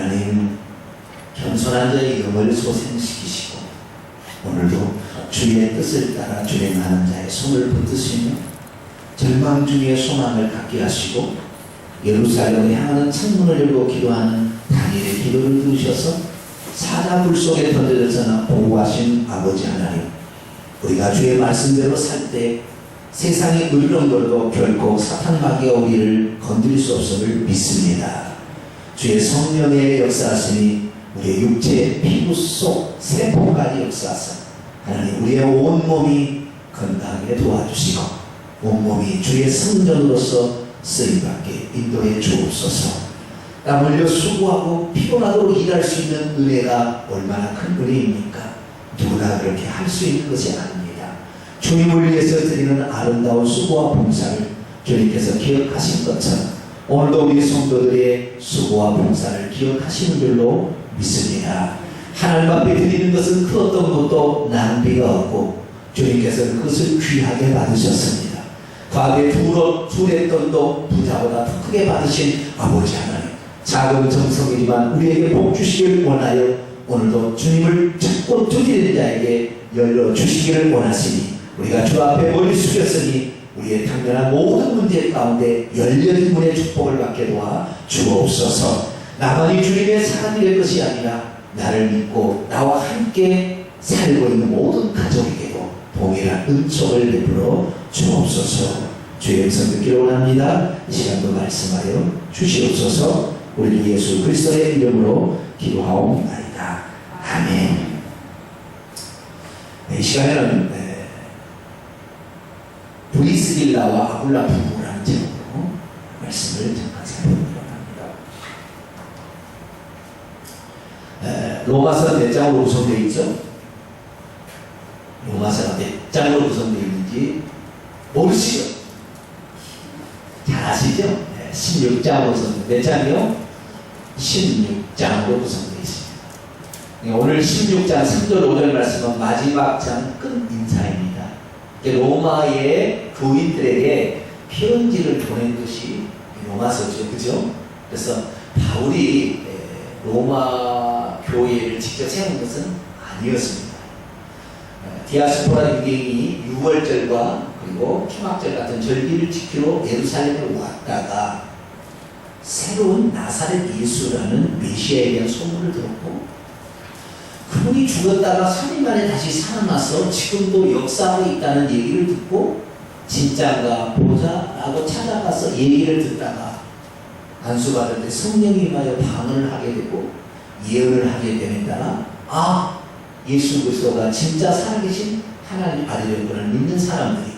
하나님 겸손한 자의 영을 소생시키시고 오늘도 주의 뜻을 따라 주행하는 자의 손을 붙드시며 절망 중에 소망을 갖게 하시고 예루살렘에 향하는 창문을 열고 기도하는 다니엘의 기도를 들으셔서 사자불 속에 던져져서나 보호하신 아버지 하나님 우리가 주의 말씀대로 살 때 세상의 물렁거려도 결코 사탄 마귀가 우리를 건드릴 수 없음을 믿습니다. 주의 성령의 역사하시니 우리의 육체의 피부 속 세포까지 역사하사 하나님 우리의 온몸이 건강하게 도와주시고 온몸이 주의 성전으로서 쓰임받게 인도해 주옵소서 땀 흘려 수고하고 피곤하도록 일할 수 있는 은혜가 얼마나 큰 은혜입니까? 누구나 그렇게 할 수 있는 것이 아닙니다. 주님을 위해서 드리는 아름다운 수고와 봉사를 주님께서 기억하신 것처럼 오늘도 우리 성도들의 수고와 봉사를 기억하시는 줄로 믿습니다. 하나님 앞에 드리는 것은 그 어떤 것도 낭비가 없고 주님께서 그것을 귀하게 받으셨습니다. 과거에 두로 두랬던 도 부자보다 더 크게 받으신 아버지 하나님 작은 정성이지만 우리에게 복 주시길 원하여 오늘도 주님을 찾고 두드리는 자에게 열려 주시기를 원하시니 우리가 주 앞에 머리 숙였으니 우리의 당면한 모든 문제 가운데 열려진 문의 축복을 받게 도와 주옵소서. 나만이 주님의 사람이 될 것이 아니라 나를 믿고 나와 함께 살고 있는 모든 가족에게도 동일한 은총을 베풀어 주옵소서. 주의 음성 듣기를 원합니다. 이 시간도 말씀하여 주시옵소서. 우리 주 예수 그리스도의 이름으로 기도하옵나이다. 아멘. 네, 이 시간에는 네, 브리스길라와 아굴라 부부라는 제목으로 말씀을 잠깐 살펴보도록 합니다. 에, 로마서 몇 장으로 구성되어 있죠? 로마서가 몇 장으로 구성되어 있는지 모르시죠? 잘 아시죠? 네, 16장으로 구성, 몇 장이요? 16장으로 구성되어 있습니다. 네, 오늘 16장 3절 5절 말씀은 마지막 장 끝 인사입니다. 로마의 교인들에게 편지를 보낸 것이 로마서죠. 그죠? 그래서 바울이 에, 로마 교회를 직접 세운 것은 아니었습니다. 에, 디아스포라 유대인이 6월절과 그리고 피막절 같은 절기를 지키러 예루살렘에 왔다가 새로운 나사렛 예수라는 메시아에 대한 소문을 들었고 그분이 죽었다가 3일 만에 다시 살아나서 지금도 역사하고 있다는 얘기를 듣고 진짜인가 보자라고 찾아가서 얘기를 듣다가 안수받을 때 성령이 임하여 방언을 하게 되고 예언을 하게 따라 아 예수 그리스도가 진짜 살아계신 하나님 아들이었구나 믿는 사람들이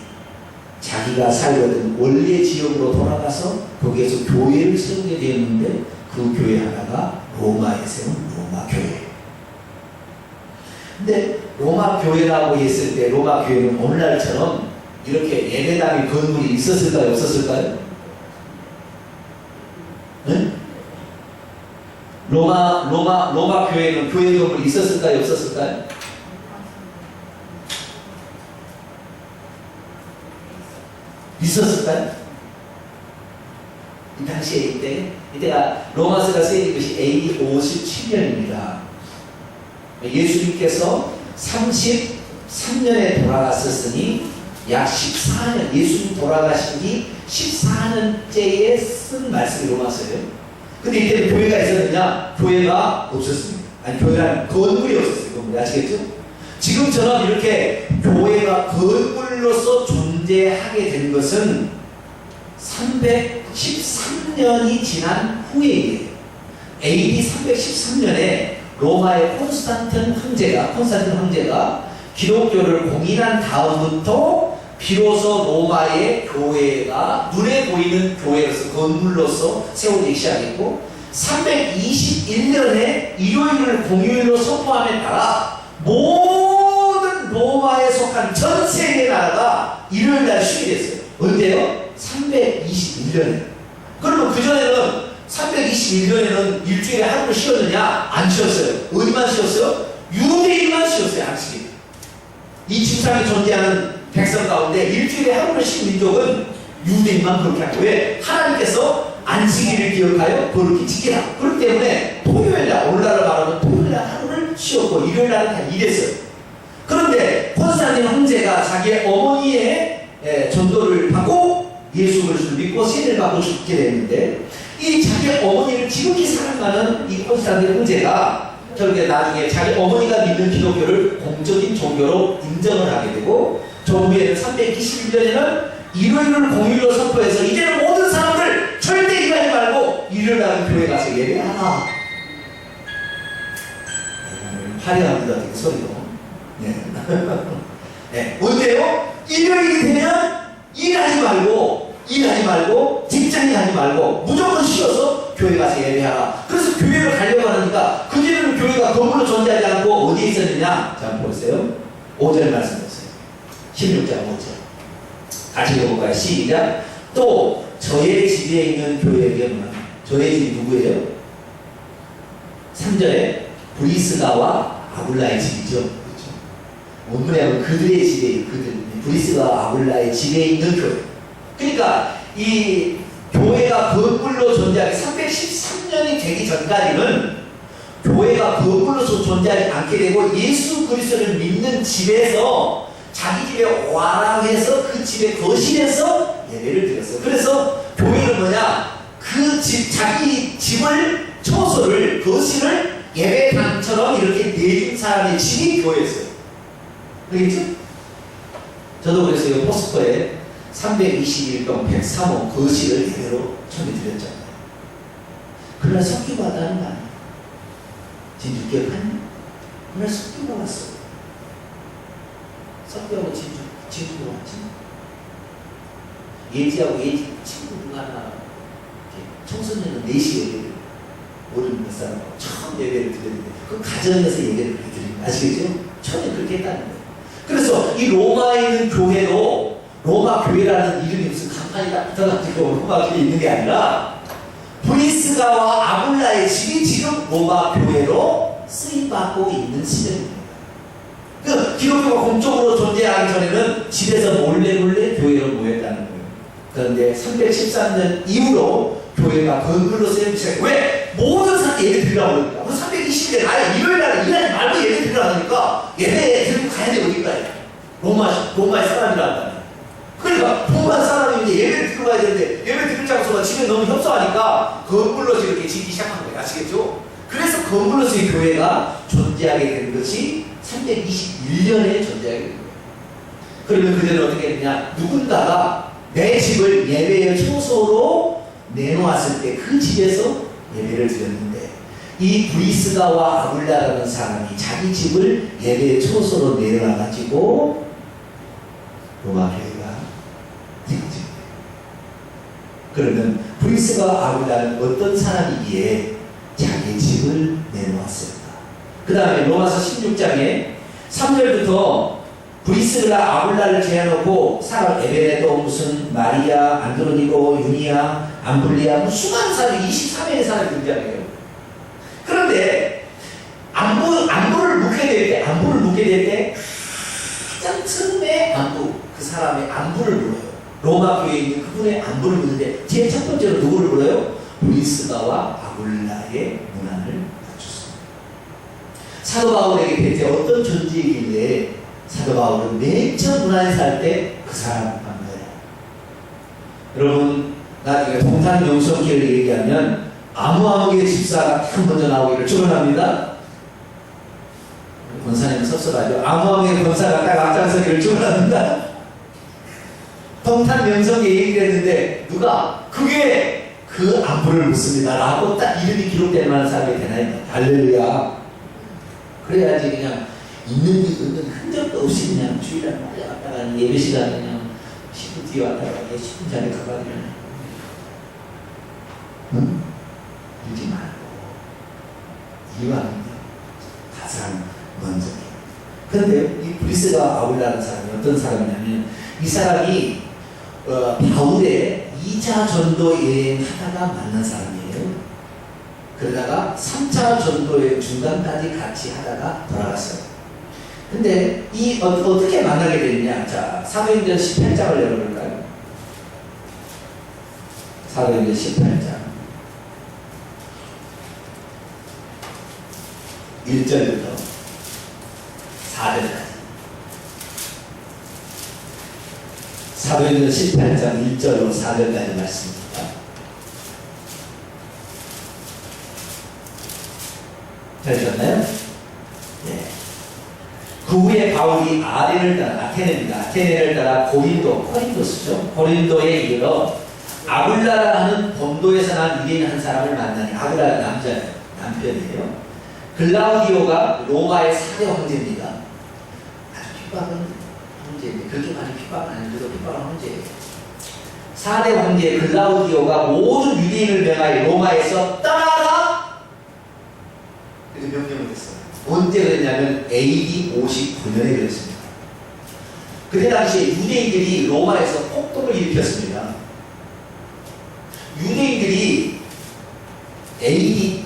자기가 살려던 원래 지역으로 돌아가서 거기에서 교회를 세우게 되었는데 그 교회 하나가 로마에 세운 근데 로마 교회라고 했을 때 로마 교회는 오늘날처럼 이렇게 예배당의 건물이 있었을까요? 없었을까요? 네? 로마 로마 로마 교회는 교회 건물이 있었을까요? 없었을까요? 있었을까요? 이 당시에 이때 이때가 로마서가 쓰인 것이 AD 57년입니다. 예수님께서 33년에 돌아갔었으니 약 14년, 예수님 돌아가신 뒤 14년째에 쓴 말씀이 로마서예요. 근데 이때 교회가 있었느냐? 교회가 없었습니다. 아니, 교회라는 건물이 없었어요. 건물이. 아시겠죠? 지금처럼 이렇게 교회가 건물로서 존재하게 된 것은 313년이 지난 후에예요. AD 313년에 로마의 콘스탄틴 황제가 콘스탄틴 황제가 기독교를 공인한 다음부터 비로소 로마의 교회가 눈에 보이는 교회로서 건물로서 세워지기 시작했고 321년에 일요일을 공휴일로 선포함에 따라 모든 로마에 속한 전 세계 나라가 일요일 날 쉬게 됐어요. 언제요? 321년에. 그러면 그전에는 321년에는 일주일에 하루를 쉬었느냐? 안 쉬었어요. 어디만 쉬었어요? 유대인만 쉬었어요, 한식이. 이 지상에 존재하는 백성 가운데 일주일에 하루를 쉰 민족은 유대인만 그렇게 하고 왜? 하나님께서 안식일을 기억하여 그렇게 지키라. 그렇기 때문에 토요일 토요일날 오늘날로 말하면 토요일날 하루를 쉬었고 일요일날은 다 일했어요. 그런데 콘스탄틴 형제가 자기의 어머니의 예, 전도를 받고 예수 그리스도를 믿고 세례를 받고 죽게 되는데 이 자기의 어머니를 지극히 사랑하는 이 콘스탄틴 형제가 저렇게 나중에 자기 어머니가 믿는 기독교를 공적인 종교로 인정을 하게 되고 저 후에는 321년에는 일요일을 공휴일로 선포해서 이제는 모든 사람들 절대 일하지 말고 날 교회 가서 예배하라. 화려합니다, 되게 소리도. 네. 네. 언제요? 일요일이 되면 일하지 말고, 일하지 말고, 직장에 하지 말고, 무조건 쉬어서 교회 가서 예배하라. 그래서 교회를 가려고 하니까, 그전에는 교회가 건물로 존재하지 않고 어디에 있었느냐? 자, 보세요. 5절 말씀 보세요. 16장 5절. 같이 읽어볼까요? 시작. 또, 저의 집에 있는 교회에게는, 저의 집이 누구예요? 3절에 브리스가와 아굴라의 집이죠. 그렇죠. 원문에 하면 그들의 집에 그들 브리스가와 아굴라의 집에 있는 교회. 그러니까 이 교회가 거꾸로 존재하기 313년이 되기 전까지는 교회가 거꾸로 존재하지 않게 되고 예수 그리스도를 믿는 집에서 자기 집에 와라 해서 그 집의 거실에서 예배를 드렸어요. 그래서 교회는 뭐냐? 그 집, 자기 집을, 초소를, 거실을 예배당처럼 이렇게 내준 사람의 집이 교회였어요. 그겠죠? 저도 그래서 포스코에 321동 103호 거실을 예배로 처음에 드렸잖아요. 그날 석기가 왔다는 거 아니에요? 진주 기억하니? 그날 석기가 왔어요. 석기하고 진주, 진주가 왔지. 예지하고 예지 친구 누가 하나 청소년은 4시 예배를 모르는 몇 사람하고 처음 예배를 드렸는데 그 가정에서 예배를 드리는 거 아시겠죠? 처음에 그렇게 했다는 거예요. 그래서 이 로마에 있는 교회도 로마 교회라는 이름이 무슨 간판이 딱 붙어가지고 로마 교회에 있는 게 아니라 브리스가와 아굴라의 집이 지금 로마 교회로 쓰임받고 있는 시대입니다. 그 기독교가 공적으로 존재하기 전에는 집에서 몰래 몰래 교회로 모였다는 거예요. 그런데 313년 이후로 교회가 세우기 시작해. 왜? 모든 사람 예배 드리라고 그러니까. 우리 320년 아예 일요일 날 일하지 말고 예배 드리라고 하니까 예배에 들고 가야 돼, 여기까지. 로마, 로마의 사람이란다. 그러니까 로마 사람이 이제 예배를 드리러 가야 되는데 예배 드릴 장소가 집에 너무 협소하니까 건물로서 이렇게 짓기 시작한 거예요. 아시겠죠? 그래서 건물로서 이 교회가 존재하게 된 것이 321년에 존재하게 된 거예요. 그러면 그들은 어떻게 했냐? 누군가가 내 집을 예배의 초소로 내놓았을 때 그 집에서 예배를 드렸는데 이 브리스가와 아굴라라는 사람이 자기 집을 예배의 초소로 내놔가지고 로마 교회가 생깁니다. 그러면 브리스가와 아굴라는 어떤 사람이기에 자기 집을 내놓았을까? 그 다음에 로마서 16장에 3절부터 브리스가 아굴라를 제해놓고 사람 에베레도 무슨 마리아 안드로니고 유니아 암블리아 뭐 수많은 사람이 23명의 사람이 등장해요. 그런데 안부 안부를 묻게 될 때 안부를 묻게 될 때 가장 처음에 안부 그 사람의 안부를 물어요. 로마 교회에 있는 그분의 안부를 묻는데 제일 첫 번째로 누구를 물어요? 브리스가와 아굴라의 문안을 맞췄습니다. 사도 바울에게 대체 어떤 존재이길래 사도 바울은 맨 처음 문안에 살 때 그 사람 만나요. 여러분 나중에 동탄 용성기를 얘기하면 아무아무개 집사가 딱 먼저 나오기를 축원합니다. 권사님은 섭섭하죠. 아무아무개 권사가 딱 앞장서기를 축원합니다. 동탄 명성에 얘기를 했는데 누가 그게 그 안부를 묻습니다 라고 딱 이름이 기록될 만한 사람이 되나요? 할렐루야. 그래야지 그냥 있는 듯 없는 흔적도 없이 그냥 주일날 빨리 왔다가 예배 시간에 그냥 10분 뒤에 왔다가 10분 전에 가가지고 응? 이러지 말고 이왕이면 가장 먼저 해. 그런데 이 브리스가 아울라는 사람이 어떤 사람이냐면 이 사람이 어, 바울의 2차 전도 여행 하다가 만난 사람이에요. 그러다가 3차 전도의 중간까지 같이 하다가 돌아갔어요. 근데 이 어, 어떻게 만나게 됐냐? 자, 사도행전 18장을 열어볼까요? 사도행전 18장. 1절부터 4절까지. 사도행전 18장 1절로 4절까지 말씀입니다. 되셨나요? 네. 그 후에 바울이 아덴을 따라 아테네입니다. 아테네를 따라 고린도, 코린도스죠. 고린도에 이르러 아굴라라 하는 본도에서 난 유대인 한 사람을 만나니 아굴라 남자예요. 남편이에요. 글라우디오가 로마의 사대 황제입니다. 아주 핍박은 황제인데 그렇게 많이 핍박은 아닌데도 핍박은 황제예요. 사대 황제 글라우디오가 모든 유대인을 명하여 로마에서 떠나라 이렇게 명령을 했어요. 언제 그랬냐면 AD 59년에 그랬습니다. 그때 당시에 유대인들이 로마에서 폭동을 일으켰습니다. 유대인들이 AD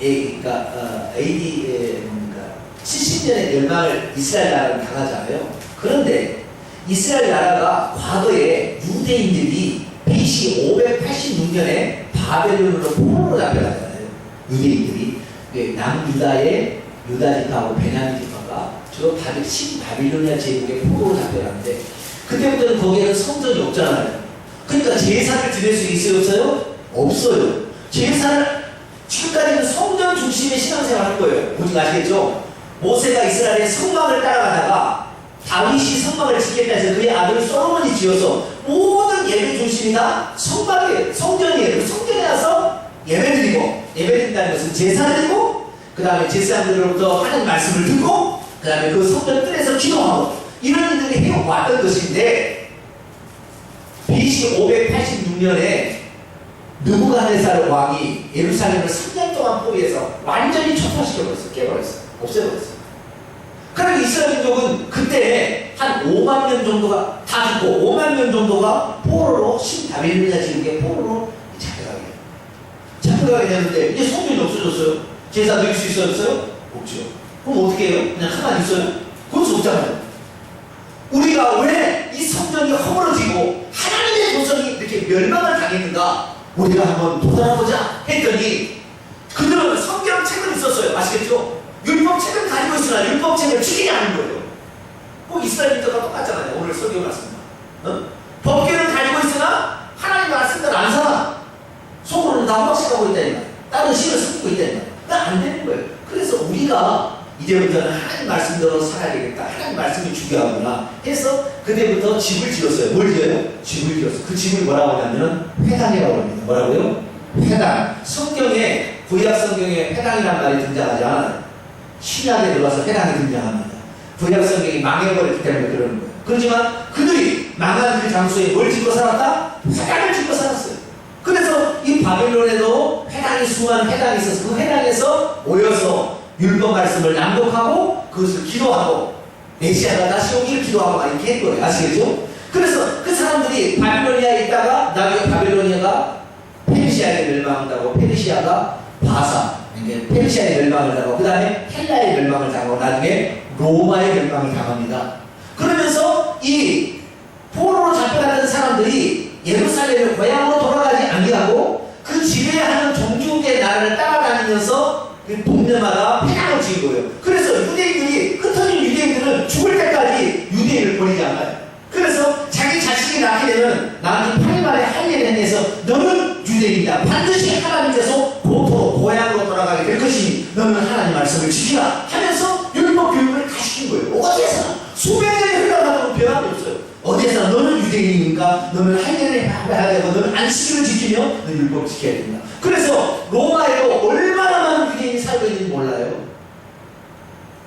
에, 그러니까 어, AD 뭡니까 70년의 멸망을 이스라엘 나라는 당하잖아요. 그런데 이스라엘 나라가 과거에 유대인들이 BC 586년에 바벨론으로 포로로 잡혀갔잖아요. 유대인들이 예, 남유다의 유다 지파하고 베냐민 지파가 주로 바빌 신바빌로니아 제국의 포로로 잡혀갔는데 그때부터는 거기에는 성전이 없잖아요. 그러니까 제사를 드릴 수 있어요 없어요? 없어요. 제사를 지금까지는 성전 중심의 신앙생활을 한 거예요. 뭔지 아시겠죠? 모세가 이스라엘의 성막을 따라가다가 다윗이 성막을 짓겠다 해서 그의 아들 솔로몬이 지어서 모든 예배 중심이 다 성막이에요. 성전이에요. 그 성전에 와서 예배 드리고 예배 드린다는 것은 제사 드리고 그 다음에 제사장들로부터 하는 말씀을 듣고 그 다음에 그 성전 뜰에서 기도하고 이런 일들이 해왔던 것인데 BC 586년에 느부갓네살 왕이 예루살렘을 3년 동안 포위해서 완전히 초토시켜버렸어, 깨버렸어, 없애버렸어. 그러니까 이스라엘 민족은 그때 한 5만 명 정도가 다 죽고 5만 명 정도가 포로로 신다빌리아 지역의 포로로 잡혀가게 돼요. 잡혀가게 되는데 이제 성전이 없어졌어요. 제사 드릴 수 있었어요? 없죠. 그럼 어떻게 해요? 그냥 가만히 있어요? 그럴 수 없잖아요. 우리가 왜 이 성전이 허물어지고 하나님의 조선이 이렇게 멸망을 당했는가? 우리가 한번 도전해보자 했더니 그들은 성경책은 있었어요. 아시겠죠? 율법책을 가지고 있으나 율법책을 지키지 않은 거예요. 꼭 이스라엘인들과 똑같잖아요. 오늘 설교 말씀과. 어? 법계를 가지고 있으나 하나님 말씀대로 안 살아. 속으로는 다 확신하고 있다 이 말. 다른 신을 숨기고 있다 이 말. 그안 되는 거예요. 그래서 우리가 이제부터는 하나님 말씀대로 살아야 되겠다. 하나님 말씀이 중요하구나 해서 그때부터 집을 지었어요. 뭘 지어요? 집을 지었어요. 그 집을 뭐라고 하냐면 회당이라고 합니다. 뭐라고요? 회당. 성경에 구약 성경에 회당이라는 말이 등장하지 않아요. 신약에 들어가서 회당이 등장합니다. 구약 성경이 망해버렸기 때문에 그러는 거예요. 그렇지만 그들이 망한 그 장소에 뭘 짓고 살았다? 회당을 짓고 살았어요. 그래서 이 바벨론에도 회당이 수많은 회당이 있어서 그 회당에서 모여서 율법 말씀을 낭독하고 그것을 기도하고 메시아가 다시 오기를 기도하고 막 이렇게 했거예요. 아시겠죠? 그래서 그 사람들이 바빌로니아에 있다가 나중에 바빌로니아가 페르시아에 멸망한다고 페르시아가 바사 페르시아의 멸망을 당하고 그 다음에 헬라의 멸망을 당하고 나중에 로마의 멸망을 당합니다. 그러면서 이 포로로 잡혀가는 사람들이 예루살렘을 고향으로 돌아가지 아니하고 그 지배하는 종주국의 나라를 따라다니면서 그 동네마다 회당을 지은 거예요. 그래서 유대인들이 흩어진 유대인들은 죽을 때까지 유대인을 버리지 않아요. 그래서 자기 자식이 낳게 되면 나중에 8만에 할 일에 대해서 너는 유대인이다. 반드시 하나님께서 고향으로 돌아가게 될 것이니 너는 하나님 말씀을 지키라 하면서 율법 교육을 다 시킨 거예요. 어디에서나 수백 년이 흘러가도 변함이 없어요. 어디에서나 너는 유대인이니까 너는 할 일을 해야 되고 너는 안식일을 지키며 너는 율법 지켜야 된다. 그래서 로마에도 얼마나 많은 유대인이 살고 있는지 몰라요.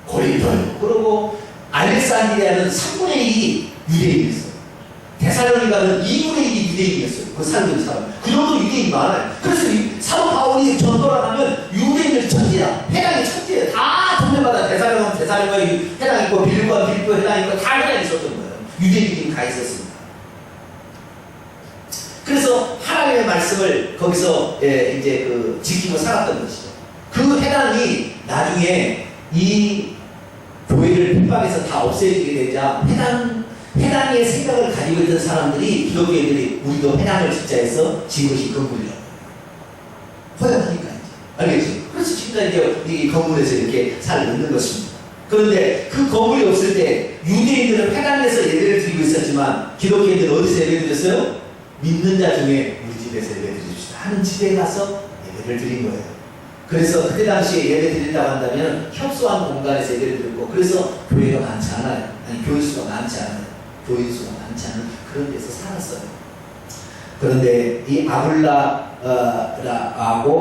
고린도요. 그리고 알렉산드리아는 3분의 1이 유대인이었어요. 데살로니가는 2분의 1이 유대인이었어요. 그 살던 사람. 그 정도 유대인이 많아요. 그래서 이 사도 바울이 전도를 하면 유대인들 천지야. 해당이 천지예요. 다 동네마다 데살로니가 데살로니가 해당 있고 빌립보가 빌립보 해당 있고 다 해당 있었던 거예요. 유대인들이 다 있었습니다. 그래서 하나님의 말씀을 거기서 예, 이제 그 지키고 살았던 것이죠. 그 해당이 나중에 이 교회를 핍박해서 다 없애지게 되자 해당 해당의 생각을 가지고 있던 사람들이 기독교인들이 우리도 해당을 진짜 해서 지은 것이 건물이라고 허용하니까 알겠지? 그래서 지금 심지어 이제 이 건물에서 이렇게 살고 있는 것입니다. 그런데 그 건물이 없을 때 유대인들은 회당에서 예배를 드리고 있었지만 기독교인들은 어디서 예배 드렸어요? 믿는 자 중에 우리 집에서 예배 드립시다 하는 집에 가서 예배를 드린 거예요. 그래서 그때 당시에 예배 드린다고 한다면 협소한 공간에서 예배를 드렸고 그래서 교회가 많지 않아요. 아니 교회 수가 많지 않아요. 교회 수가 많지 않은 그런 데서 살았어요. 그런데 이 아블라하고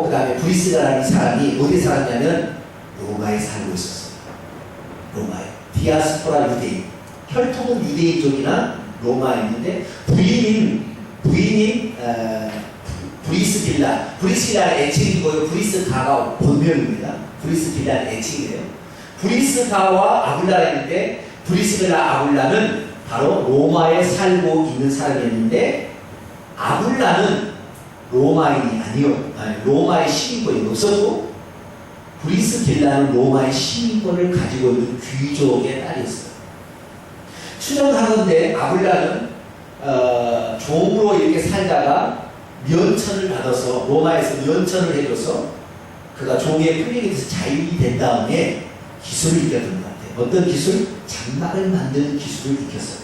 그 다음에 브리스라는 사람이 어디 살았냐면 로마에 살고 있었어요. 로마에. 디아스포라 유대인. 혈통은 유대인 쪽이나 로마에 있는데 부인인 부인인 어, 브리스빌라. 브리스빌라는 애칭이고요. 브리스가가 본명입니다. 브리스빌라는 애칭이에요. 브리스가와 아블라가 있는데 브리스빌라 아블라는 바로 로마에 살고 있는 사람이었는데 아블라는 로마인이 아니요. 아니, 로마의 시민권이 없었고 브리스빌라는 로마의 시민권을 가지고 있는 귀족의 딸이었어요. 추정하건대 아블라는 어, 종으로 이렇게 살다가 면천을 받아서 로마에서 면천을 해줘서 그가 종의 플리에서 자유이 된 다음에 기술을 익혔던 것 같아요. 어떤 기술? 장막을 만드는 기술을 익혔어요.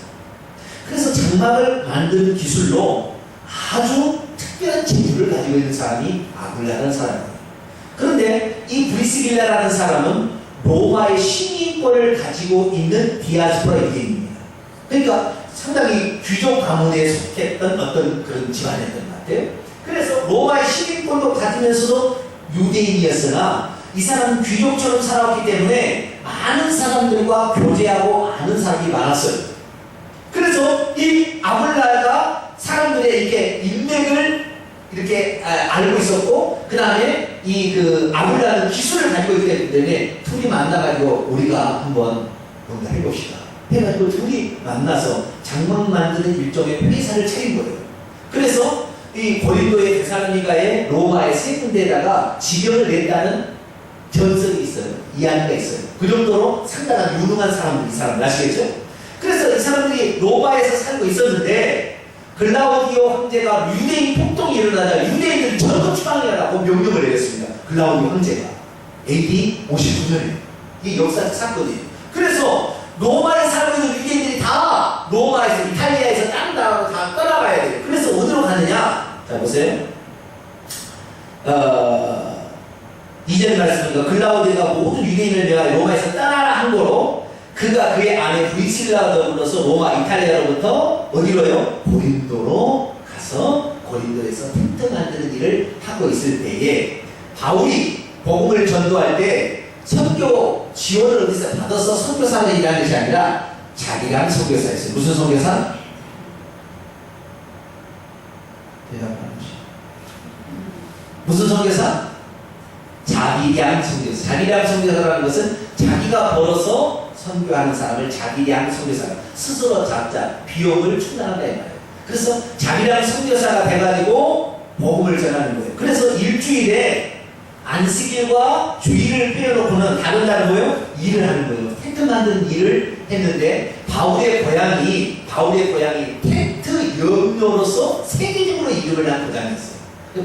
그래서 장막을 만드는 기술로 아주 특별한 재주를 가지고 있는 사람이 아굴라라는 사람이에요. 그런데 이 브리스빌라라는 사람은 로마의 시민권을 가지고 있는 디아스포라 유대인입니다. 그러니까 상당히 귀족 가문에 속했던 어떤 그런 집안이었던 것 같아요. 그래서 로마의 시민권도 가지면서도 유대인이었으나 이 사람은 귀족처럼 살아왔기 때문에 많은 사람들과 교제하고 아는 사람이 많았어요. 그래서 이 아블라가 사람들의 이렇게 인맥을 이렇게 아, 알고 있었고 그 다음에 이 그 아블라는 기술을 가지고 있기 때문에 둘이 만나가지고 우리가 한번 뭔가 해봅시다. 해가지고 둘이 만나서 장막 만드는 일종의 회사를 차린 거예요. 그래서 이 고린도의 데살로니가의 로마의 세 군데에다가 지경을 냈다는 전설이 있어요. 이야기가 있어요. 그 정도로 상당한 유능한 사람들, 이 사람들 아시겠죠? 그래서 이 사람들이 로마에서 살고 있었는데 글라우디오 황제가 유대인 폭동이 일어나자 유대인들 전부 추방해라고 명령을 내렸습니다. 글라우디오 황제가 AD 59년에 이게 역사적 사건이에요. 그래서 로마에 살고 있는 유대인들이 다 로마에서 이탈리아에서 다른 나라로 다 떠나가야 돼요. 그래서 어디로 가느냐? 자 보세요. 어, 이전 말씀인가 글라우디오가 모든 유대인을 내가 로마에서 떠나라 한 거로 그가 그의 아내 브리실라와 더불어서 로마 이탈리아로부터 어디로요? 고린도로 가서 고린도에서 텐트 만드는 일을 하고 있을 때에 바울이 복음을 전도할 때 선교 지원을 어디서 받아서 선교사를 일하는 것이 아니라 자기랑 선교사였어요. 무슨 선교사? 대답하는 무슨 선교사? 자기량 선교사. 자기량 선교사라는 것은 자기가 벌어서 선교하는 사람을 자기량 선교사. 스스로 작자 비용을 충당한다 이 말이에요. 그래서 자기량 선교사가 돼가지고 복음을 전하는 거예요. 그래서 일주일에 안식일과 주일을 빼놓고는 다른 날 뭐예요? 일을 하는 거예요. 텐트 만드는 일을 했는데 바울의 고향이 바울의 고향이 텐트 염료로서 세계적으로 이름을 난 고장이었어요.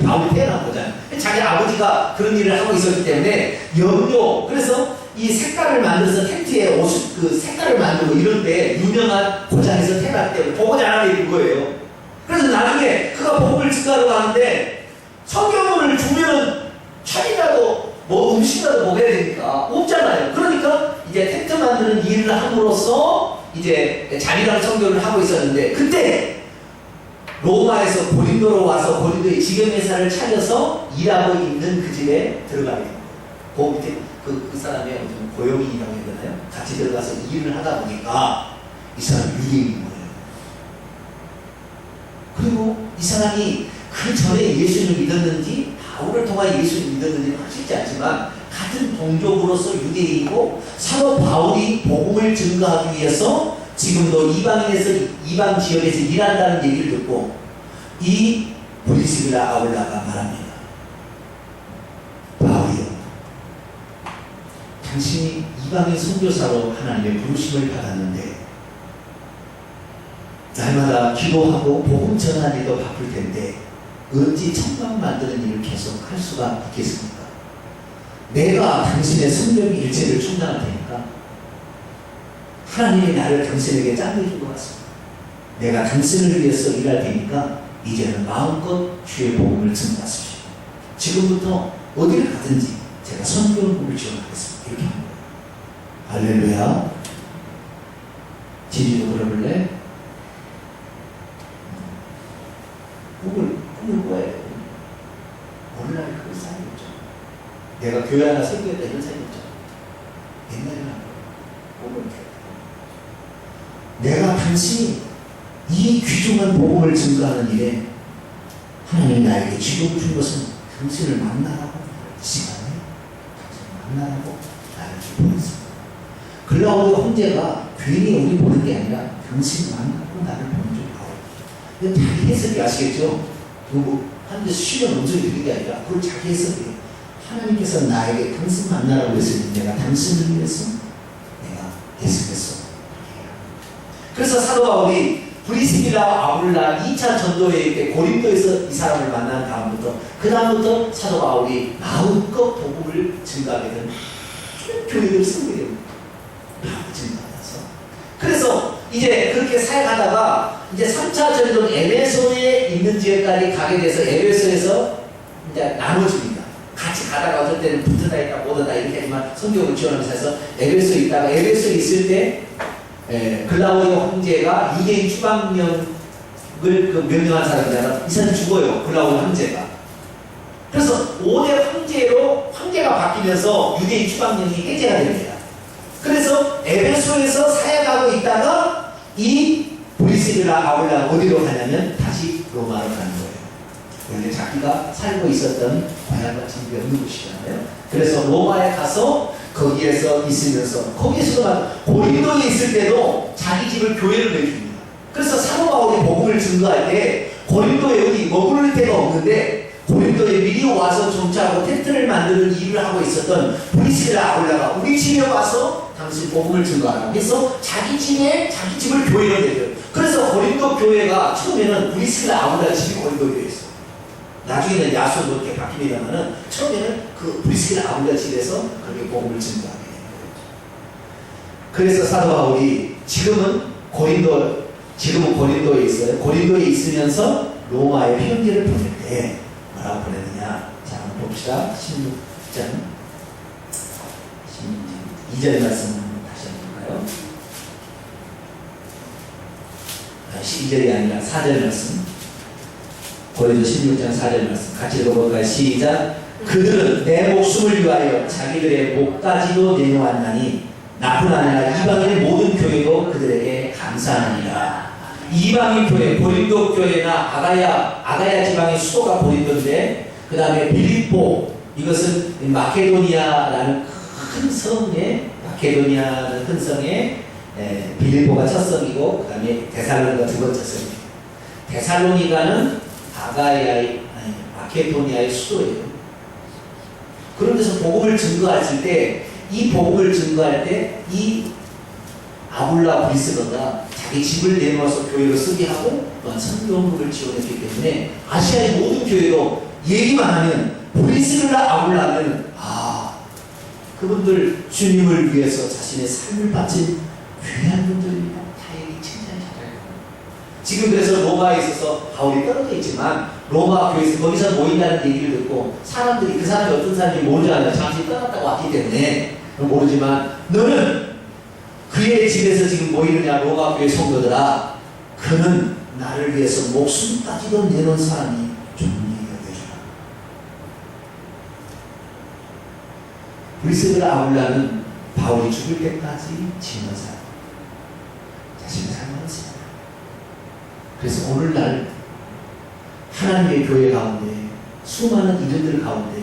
바울이 태어난 고장. 자기 아버지가 그런 일을 하고 있었기 때문에 염료 그래서 이 색깔을 만들어서 텐트에 옷, 그 색깔을 만들고 이런 데 유명한 고장에서 태어났기 때문에 보고 자라는 게 그거예요. 그래서 나중에 그가 복음을 증가하러 가는데 성경을 주면은 차이라도 뭐 음식이라도 먹어야 되니까 없잖아요. 그러니까 이제 텐트 만드는 일을 함으로써 이제 자기랑 성교를 하고 있었는데 그때 로마에서 고린도로 와서 고린도의 지경회사를 차려서 일하고 있는 그 집에 들어가게 됩니다. 그 밑에 그, 그 사람의 어떤 고용인이라고 해야 되나요? 같이 들어가서 일을 하다 보니까 이 사람 유대인인 거예요. 그리고 이 사람이 그 전에 예수를 믿었는지 바울을 통한 예수를 믿었는지 확실치 않지만 같은 동족으로서 유대인이고 사도 바울이 복음을 증거하기 위해서 지금도 이방인에서 이방 지역에서 일한다는 얘기를 듣고 이 브리스빌라 아울라가 말합니다. 바울이요. 당신이 이방인 선교사로 하나님의 부르심을 받았는데 날마다 기도하고 복음 전하는 일도 바쁠 텐데 어찌 천막 만드는 일을 계속 할 수가 있겠습니까? 내가 당신의 성령의 일체를 충당할 테니까 하나님이 나를 당신에게 짱을 준것 같습니다. 내가 당신을 위해서 일할 테니까 이제는 마음껏 주의 복음을 증거하십시오. 지금부터 어디를 가든지 제가 선교복음을 지원하겠습니다. 이렇게. 할렐루야. 지지도 들어볼래? 꿈을, 꿈을 꿔야 돼. 어느 날 그걸 쌓였죠. 내가 교회 하나 생겼다 이런 생겼죠. 옛날에는 꿈을. 내가 당신이 이 귀중한 복음을 증거하는 일에 하나님 나에게 지금 준 것은 당신을 만나라고 이 시간에 당신을 만나라고 나를 기뻐했습니다. 글라우드 형제가 괜히 우리 보는 게 아니라 당신을 만나고 나를 보는 줄. 근데 자기 해석이 아시겠죠? 그뭐 하는데 쉬면 음성이 들리는 게 아니라 그걸 자기 해석이에요. 하나님께서 나에게 당신 만나라고 했으니 내가 당신을 위해서 내가 계속해서 그래서 사도 바울이 브리스길라 아울라 2차 전도회의 때 고린도에서 이 사람을 만난 다음부터 그 다음부터 사도 바울이 마음껏 복음을 증가하게 된 교회를 쓰게 됩니다. 증가하면서 그래서 이제 그렇게 사역하다가 이제 3차 전도 에베소에 있는 지역까지 가게 돼서 에베소에서 이제 나눠집니다. 같이 가다가 어떨 때는 붙어다 있다 못 오다 이렇게 하지만 성경을 지원하면서 해서 에베소에 있다가 에베소에 있을 때 예, 글라우디오 황제가 유대인 추방령을 그 명령한 사람이잖아. 이 사람이 죽어요. 글라우디오 황제가. 그래서 5대 황제로 황제가 바뀌면서 유대인 추방령이 해제가 됩니다. 그래서 에베소에서 사역하고 있다가 이 브리스라 아울라 어디로 가냐면 다시 로마로 가는 거예요. 원래 자기가 살고 있었던 고향과 집이 없는 곳이잖아요. 그래서 로마에 가서 거기에서 있으면서 거기에서도 막 고린도에 있을 때도 자기 집을 교회를 내줍니다. 그래서 사도 바울이 복음을 증거할 때 고린도에 여기 머무를 데가 없는데 고린도에 미리 와서 정착하고 텐트를 만드는 일을 하고 있었던 브리스라 아울라가 우리 집에 와서 당신 복음을 증거하라 해서 자기 집에 자기 집을 교회로 내줘요. 그래서 고린도 교회가 처음에는 브리스라 아울라 집이 고린도 교회였어요. 나중에는 야소로 이렇게 바뀝니다만은 처음에는 그 브리스라 아울라 집에서 그렇게 복음을 증거하게 된 거예요. 그래서 사도 바울이 지금은 고린도 지금은 고린도에 있어요. 고린도에 있으면서 로마에 편지를 보낼 때 보냈느냐? 자, 봅시다. 16장 2절 말씀 다시 한번 볼까요? 아, 12절이 아니라 4절 말씀. 고린도 16장 4절 말씀 같이 읽어볼까요? 시작. 그들은 내 목숨을 위하여 자기들의 목까지도 내놓았나니 나뿐 아니라 이방인의 모든 교회도 그들에게 감사하니라. 이방인 교회, 고린도 교회나 아가야 아가야 지방의 수도가 고린도인데 그 다음에 빌립보 이것은 마케도니아라는 큰 성에 마케도니아는 큰 성에 에, 빌립보가 첫 성이고 그 다음에 데살로니가 두 번째 성입니다. 데살로니가는 아가야의 아니, 마케도니아의 수도예요. 그런 데서 복음을 증거했을 때 이 복음을 증거할 때 이 아불라 브리스가가 자기 집을 내놓아서 교회로 쓰게 하고 또한 성경을 지원했기 때문에 아시아의 모든 교회도 얘기만 하면 브리스라 아불라는 아 그분들 주님을 위해서 자신의 삶을 바친 귀한 분들입니다. 다행히 칭찬 잘해요. 지금 그래서 로마에 있어서 바울이 떨어져 있지만 로마 교회에서 거기서 모인다는 얘기를 듣고 사람들이 그 사람이 어떤 사람인지 모르지 않아요. 잠시 떠났다고 왔기 때문에 모르지만 너는 그의 집에서 지금 모이느냐 로마 교회 성도들아. 그는 나를 위해서 목숨까지도 내놓은 사람이 존귀하게 되주라 브리스들 아울라는 바울이 죽을 때까지 지는 사람. 자신의 삶을 했습니다 그래서 오늘날 하나님의 교회 가운데 수많은 이들들 가운데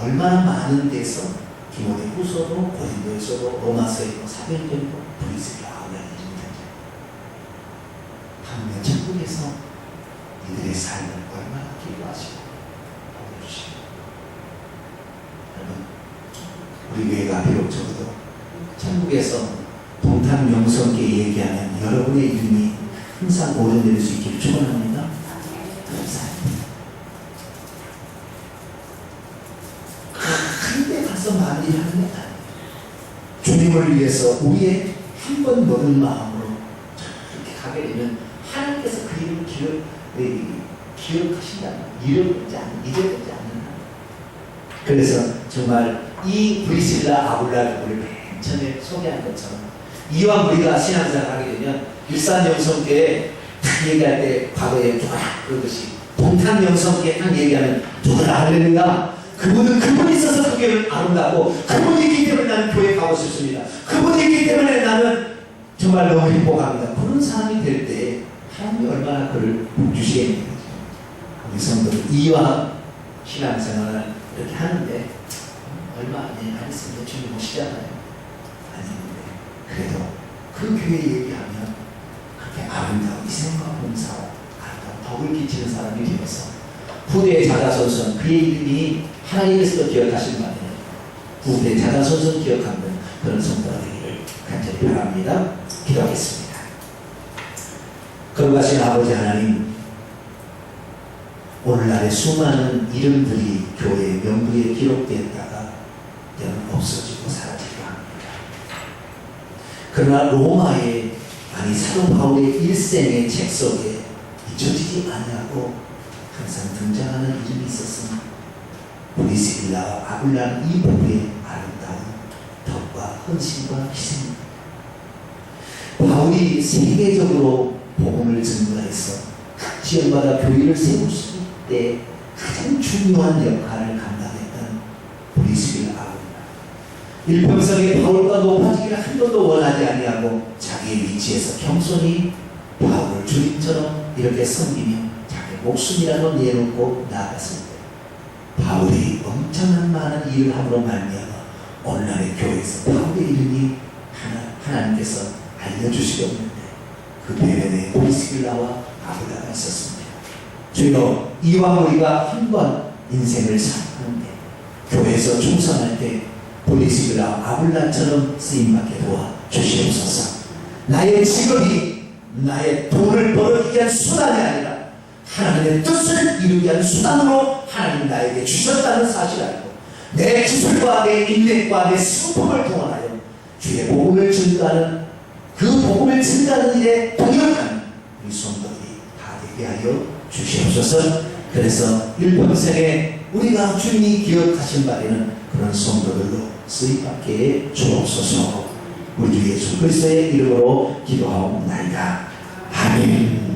얼마나 많은 데서 디모데 후서도 고린도에서도 로마서에도 사도행전도 브리스가 아울라는 일입니다. 하나님 천국에서 이들의 삶을 얼마나 여러분 우리 교회가 비록 적어도 천국에서 동탄 명성께 얘기하면 여러분의 이름이 항상 오르내릴 수 있기를 축원합니다. 감사합니다. 큰데 가서 가서 만일 하는 게 아니에요. 주님을 위해서 우리의 한번 먹은 마음으로 그렇게 가게 되면 하나님께서 그 이름을 기억, 에, 기억하신다는 잃어버리지 않는, 잊어버리지 않는다. 그래서 정말 이 브리실라 아굴라를 우리 맨 처음에 소개한 것처럼 이왕 우리가 신앙생활 하게 되면 일산 영성교회 딱 얘기할 때 과거에 누가 그것이 동탄 영성교회 딱 얘기하면 누가 알려는가 그분은 그분이 있어서 그 교회는 아름다고 그분이 있기 때문에 나는 교회 가고 싶습니다. 그분이 있기 때문에 나는 정말 너무 행복합니다. 그런 사람이 될 때 하나님이 얼마나 그를 복주시겠는지 우리 성도들 이왕 신앙생활을 이렇게 하는데 얼마 안 했으면 주님 오시잖아요? 아닌데 그래도 그 교회 얘기하면 그렇게 아름다운 희생과 봉사와 아름다운 덕을 끼치는 사람이 되어서 후대의 자자손손 그의 이름이 하나님께서도 기억하신 바는 후대의 자자손손 기억하는 그런 성도가 되기를 간절히 바랍니다. 기도하겠습니다. 거룩하신 아버지 하나님 오늘날의 수많은 이름들이 교회 명부에 기록되었다가 없어지고 사라지기도 합니다. 그러나 로마의 아니 사도 바울의 일생의 책 속에 잊혀지지 아니하고 항상 등장하는 이름이 있었습니다. 브리스길라와 아굴라는 이 부부의 아름다운 덕과 헌신과 희생입니다. 바울이 세계적으로 복음을 증거해서 각 지역마다 교회를 세울 수 있을 때 가장 중요한 역할을 감당했던 브리스길라 아굴라. 일평생에 바울과 높아지기를 한 번도 원하지 아니하고 자기의 위치에서 겸손히 바울을 주님처럼 이렇게 섬기며 목숨이라도 내놓고 나아갔을 때 바울이 엄청난 많은 일을 함으로 말미암아 오늘날의 교회에서 바울의 이름이 하나, 하나님께서 알려주시겠는데 그 배변에 보리스길라와 아브라가 있었습니다. 주여 이왕 우리가 한 번 인생을 살았는데 교회에서 충성할 때 보리스길라 아블라처럼 쓰임받게 도와 주시옵소서. 나의 직업이 나의 돈을 벌어주기 위한 수단이 아니라 하나님의 뜻을 이루기 위한 수단으로 하나님 나에게 주셨다는 사실 알고 내 기술과 내 인맥과 내 성품을 동원하여 주의 복음을 증가하는 그 복음을 증가하는 일에 동역하는 우리 성도들이 다 되게 하여 주시옵소서. 그래서 일평생에 우리가 주님이 기억하신 바에는 그런 성도들로 쓰임받게 주옵소서. 우리 주 예수 그리스도의 이름으로 기도하옵나이다. 아멘